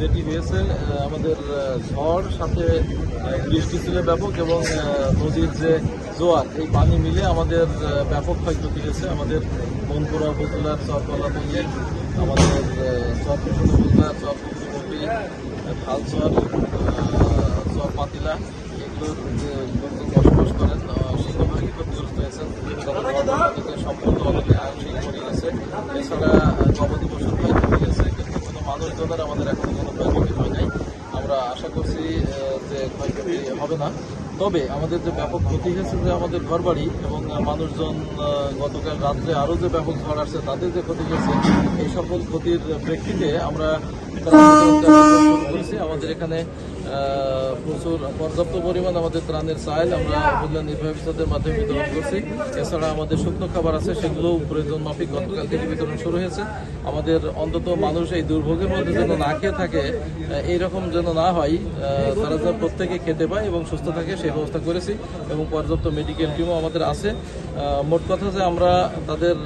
হয়েছে আহ, আমাদের ঝড় সাথে বৃষ্টি ছিল ব্যাপক এবং নদীর যে জোয়ার এই পানি মিলে আমাদের ব্যাপক ক্ষয়ক্ষতি হয়েছে। আমাদের মনপুরা উপজেলার চরকলা পল্লী আমাদের চরকিশোর উপজেলার চরকুটি খালচর চর পাতিলা এগুলোর লোকজন বসবাস করেন সিংহভাগই ক্ষতিগ্রস্ত হয়েছেন সম্পূর্ণ অনেকে আংশিক গেছে। এছাড়া গবাদি পশুর মানুষজনের আমাদের এখনও কোনো ক্ষয়ক্ষতি হয় নাই। আমরা আশা করছি যে ক্ষয়ক্ষতি হবে না। তবে আমাদের যে ব্যাপক ক্ষতি হয়েছে যে আমাদের ঘরবাড়ি এবং মানুষজন গতকাল রাত্রে আরও যে ব্যাপক ঝড় আসছে তাদের যে ক্ষতি হয়েছে, এই সকল ক্ষতির প্রেক্ষিতে আমরা আমাদের এখানে প্রচুর পর্যাপ্ত পরিমাণ আমাদের ত্রাণের চাইল আমরা উপজেলা নির্বাহী অফিসারদের মাধ্যমে বিতরণ করছি। এছাড়া আমাদের শুকনো খাবার আছে সেগুলোও প্রয়োজন মাফিক গতকাল থেকে বিতরণ শুরু হয়েছে। আমাদের অন্তত মানুষ এই দুর্ভোগের মধ্যে যেন না খেয়ে থাকে এইরকম যেন না হয় তারা যেন প্রত্যেকে খেতে পায় এবং সুস্থ থাকে, সেই ব্যবস্থা করেছি এবং পর্যাপ্ত মেডিকেল টিমও আমাদের আছে। মোট কথা যে আমরা তাদের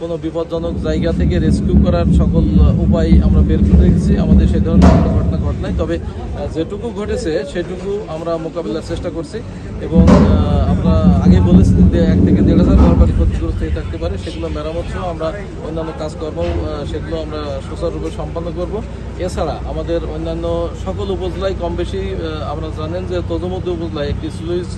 কোনো বিপজ্জনক জায়গা থেকে রেস্কিউ করার সকল উপায় আমরা বের করে রেখেছি আমাদের সেই ধরনের কোনো ঘটনা ঘটনায় তবে যেটুকু ঘটেছে, সেটুকু আমরা মোকাবিলার চেষ্টা করছি এবং আমরা আগে বলেছি এক থেকে দেড় হাজার হয়ে থাকতে পারে, সেগুলো মেরামত সহ আমরা অন্যান্য কাজকর্ম সেগুলো আমরা সুচারুরূপে সম্পন্ন করব। এছাড়া আমাদের অন্যান্য সকল উপজেলায় কম বেশি আমরা জানেন যে তদুমধ্যে উপজেলায় একটি স্লুইস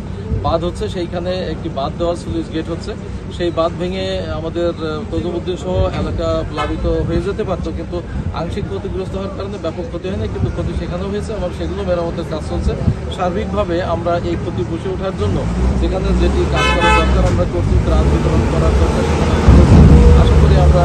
বাঁধ হচ্ছে, সেইখানে একটি বাঁধ দেওয়ার স্লুইস গেট হচ্ছে। সেই বাঁধ ভেঙে আমাদের তদুমুদ্দিন সহ এলাকা প্লাবিত হয়ে যেতে পারতো, কিন্তু আংশিক ক্ষতিগ্রস্ত হওয়ার কারণে ব্যাপক ক্ষতি হয়নি, কিন্তু ক্ষতি সেখানেও হয়েছে এবং সেগুলো মেরামতের কাজ চলছে। সার্বিকভাবে আমরা এই ক্ষতি পুষে ওঠার জন্য যেখানে যেটি কাজ করা আমরা করছি ত্রাণ বিতরণ করার জন্য আশা করি আমরা